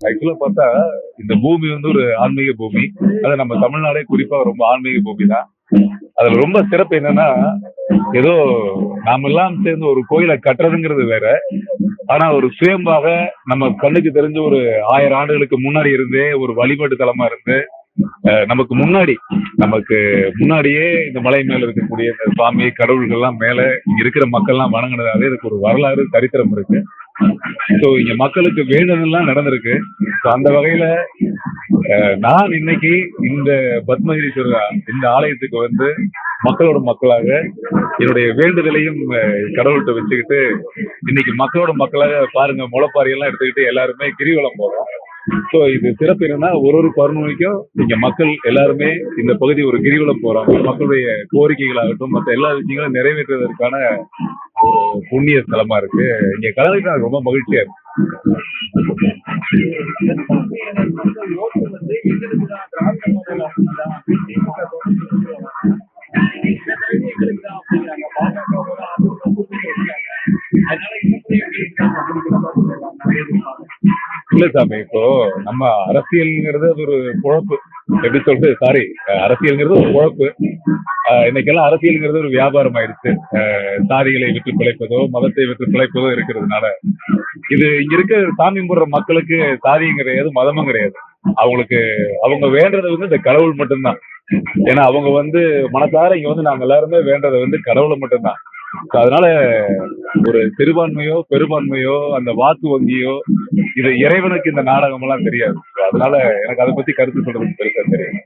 ஆக்சுவலா பார்த்தா இந்த பூமி வந்து ஒரு ஆன்மீக பூமி. அது நம்ம தமிழ்நாடே குறிப்பா ரொம்ப ஆன்மீக பூமி தான். அதுல ரொம்ப சிறப்பு என்னன்னா ஏதோ நாம எல்லாம் சேர்ந்து ஒரு கோயிலை கட்டுறதுங்கிறது வேற. ஆனா ஒரு சுயம்பாக நம்ம கண்ணுக்கு தெரிஞ்ச ஒரு ஆயிரம் ஆண்டுகளுக்கு முன்னாடி இருந்தே ஒரு வழிபாட்டு தலமா இருந்து நமக்கு முன்னாடி நமக்கு முன்னாடியே இந்த மலை மேல இருக்கக்கூடிய இந்த சுவாமி கடவுள்கள்லாம் மேல இங்க இருக்கிற மக்கள் எல்லாம் வணங்கினதாலே இதுக்கு ஒரு வரலாறு சரித்திரம் இருக்கு. ஸோ இங்க மக்களுக்கு வேண்டுதல்லாம் நடந்திருக்கு. ஸோ அந்த வகையில நான் இன்னைக்கு இந்த பத்மகிரீஸ்வரர் இந்த ஆலயத்துக்கு வந்து மக்களோட மக்களாக என்னுடைய வேண்டுதலையும் கடவுள்கிட்ட வச்சுக்கிட்டு இன்னைக்கு மக்களோட மக்களாக பாருங்க முளைப்பாரி எல்லாம் எடுத்துக்கிட்டு எல்லாருமே கிரிவலம் போறோம். ஸோ இது சிறப்பு என்னன்னா ஒரு ஒரு பௌர்ணமிக்கும் இங்க மக்கள் எல்லாருமே இந்த பகுதி ஒரு கிரிவலம் போறாங்க. மக்களுடைய கோரிக்கைகளாகட்டும் மற்ற எல்லா விஷயங்களும் நிறைவேற்றுவதற்கான ஒரு புண்ணிய ஸ்தலமா இருக்கு. இங்க கலந்துட்டு எனக்கு ரொம்ப மகிழ்ச்சியா இருக்கு. இல்ல சாமி இப்போ நம்ம அரசியல்ங்கிறது அது ஒரு குழப்பு. எப்படி சொல்றது? சாரி அரசியல்ங்கிறது ஒரு குழப்பு. இன்னைக்கெல்லாம் அரசியல்ங்கிறது ஒரு வியாபாரம் ஆயிடுச்சு. சாதிகளை விற்று பிழைப்பதோ மதத்தை விற்று பிழைப்பதோ இருக்கிறதுனால. இது இங்க இருக்க சாமி கும்பிடுற மக்களுக்கு சாதியும் கிடையாது மதமும் கிடையாது. அவங்களுக்கு அவங்க வேண்டது வந்து இந்த கடவுள் மட்டும்தான். ஏன்னா அவங்க வந்து மனசார இங்க வந்து நாங்க எல்லாருமே வேண்டது வந்து கடவுளை மட்டும்தான். அதனால ஒரு சிறுபான்மையோ பெரும்பான்மையோ அந்த வாக்கு வங்கியோ இது இறைவனுக்கு இந்த நாடகம் எல்லாம் தெரியாது. அதனால எனக்கு அதை பத்தி கருத்து சொல்றதுக்கு பெருசா தெரியும்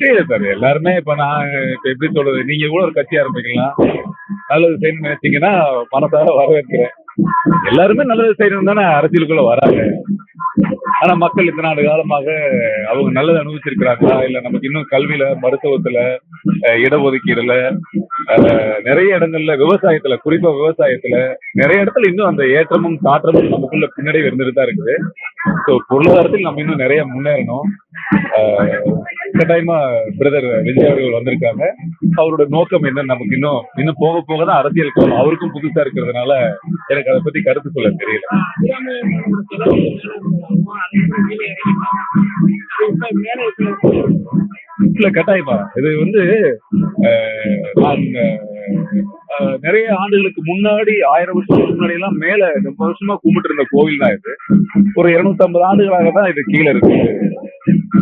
சரி சார் எல்லாருமே இப்ப நான் இப்ப எப்படி சொல்றது? நீங்க கூட ஒரு கட்சி ஆரம்பிக்கலாம். நல்லது செய்யணும்னு நினைச்சீங்கன்னா மனசார வரவேற்கிறேன். எல்லாருமே நல்லது செய்யணும் தானே அரசியலுக்குள்ள வராங்க. ஆனா மக்கள் இத்தனை ஆண்டு காலமாக அவங்க நல்லது அனுபவிச்சிருக்கிறாங்களா? இல்ல நமக்கு இன்னும் கல்வியில மருத்துவத்துல இடஒதுக்கீடுல நிறைய இடங்கள்ல விவசாயத்துல குறிப்பா விவசாயத்துல நிறைய இடத்துல இன்னும் அந்த ஏற்றமும் காற்றமும் நமக்குள்ள பின்னாடி இருந்துட்டு தான் இருக்குது. ஸோ பொருளாதாரத்தில் நம்ம இன்னும் நிறைய முன்னேறணும். கட்டாயமா பிரதர் விஜய் அவர்கள் வந்திருக்காங்க. அவரோட நோக்கம் என்ன? நமக்கு இன்னும் இன்னும் போக போக தான் அரசியல் வரும் அவருக்கும் புதுசா இருக்கிறதுனால எனக்கு அதை பத்தி கருத்து சொல்ல தெரியல. இல்ல கட்டாயமா? இது வந்து நான் நிறைய ஆண்டுகளுக்கு முன்னாடி ஆயிரம் வருஷத்துக்கு முன்னாடி எல்லாம் மேல ரொம்ப வருஷமா கும்பிட்டு இருந்த கோவில் தான் இது. ஒரு இருநூத்தி ஐம்பது ஆண்டுகளாக தான் இது கீழே இருக்கு.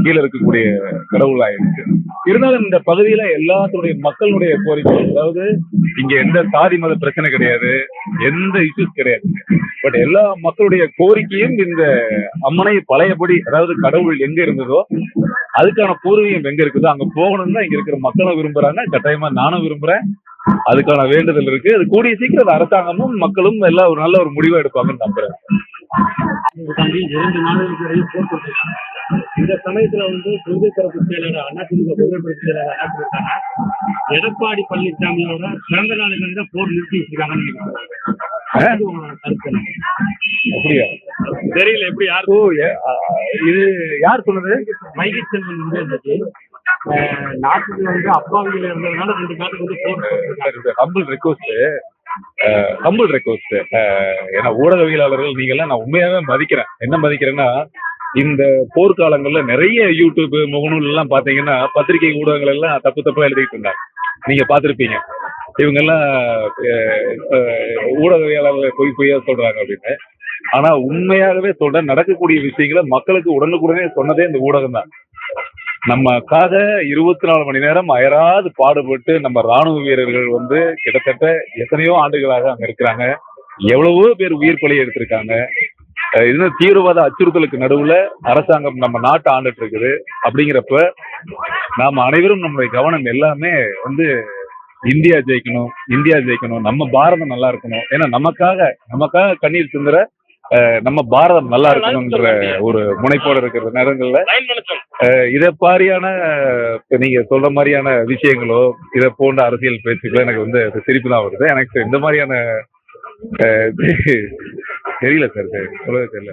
கீழே இருக்கக்கூடிய கடவுளா இருக்கு இருந்தாலும் இந்த பகுதியில எல்லாத்துடைய மக்களுடைய கோரிக்கை அதாவது இங்க எந்த சாதி மத பிரச்சனை கிடையாது எந்த இஷ்யூஸ் கிடையாது. பட் எல்லா மக்களுடைய கோரிக்கையும் இந்த அம்மனை பழையபடி அதாவது கடவுள் எங்க இருந்ததோ அதுக்கான பூர்வீகம் எங்க இருக்குதோ அங்க போகணும்னு தான் இங்க இருக்கிற மக்களும் விரும்புறாங்க. கட்டாயமா நானும் விரும்புறேன். அதுக்கான வேண்டுதல் இருக்கு. அது கூடிய சீக்கிரம் அரசாங்கமும் மக்களும் எல்லாம் ஒரு நல்ல ஒரு முடிவா எடுப்பாங்கன்னு நம்புறேன். இந்த சமயத்துல வந்து கொள்கை பரப்பு செயலர் அதிமுக கொள்கை பரப்பு செயலர் என்ன சொல்லிருக்காங்க எடப்பாடி பழனிசாமியோட பிறந்த நாளுக்கு தான் போர் நிறுத்தி வச்சிருக்காங்கன்னு? அப்படியா? தெரியல எப்படி யார் இது யார் சொன்னது? வைகை செல்வன் வந்து நாட்டுக்கு வந்து அப்பாவிகள் இருந்ததுனால ரெண்டு நாட்டுக்கு வந்து போர் ஹம்பிள் ரெக்வஸ்ட் ஹம்பிள் ரெக்வஸ்ட் ஏன்னா ஊடகவியலாளர்கள் நீங்க எல்லாம் நான் உண்மையாவே மதிக்கிறேன். என்ன மதிக்கிறேன்னா இந்த போர்க்காலங்கள்ல நிறைய யூடியூப் முகநூல் எல்லாம் பாத்தீங்கன்னா பத்திரிகை ஊடகங்கள் எல்லாம் தப்பு தப்பா எழுதிட்டு இருந்தாங்க. நீங்க பாத்திருப்பீங்க இவங்க எல்லாம் ஊடகவியலாளர்கள் பொய் பொய்யா சொல்றாங்க அப்படின்னு. ஆனா உண்மையாகவே சொல்ற நடக்கக்கூடிய விஷயங்களை மக்களுக்கு உடனுக்குடனே சொன்னதே இந்த ஊடகம் தான் நமக்காக இருபத்தி நாலு மணி நேரம் அயராது பாடுபட்டு நம்ம ராணுவ வீரர்கள் வந்து கிட்டத்தட்ட எத்தனையோ ஆண்டுகளாக அங்க இருக்கிறாங்க. எவ்வளவோ பேர் உயிர் பலி எடுத்திருக்காங்க. இன்னும் தீவிரவாத அச்சுறுத்தலுக்கு நடுவுல அரசாங்கம் நம்ம நாட்டை ஆண்டுட்டு இருக்குது அப்படிங்கிறப்ப நாம அனைவரும் நம்முடைய கவனம் எல்லாமே வந்து இந்தியா ஜெயிக்கணும் இந்தியா ஜெயிக்கணும் நம்ம பாரதம் நல்லா இருக்கணும். ஏன்னா நமக்காக நமக்காக கண்ணீர் சிந்துற நம்ம பாரதம் நல்லா இருக்கணும்ன்ற ஒரு முனைப்போடு இருக்கிற நேரங்கள்ல இதை மாதிரியான நீங்க சொல்ற மாதிரியான விஷயங்களோ இதை போன்ற அரசியல் பேச்சுக்களோ எனக்கு வந்து சிரிப்பு தான் வருது. எனக்கு இந்த மாதிரியான தெரியல சார் சொல்ல தெரியல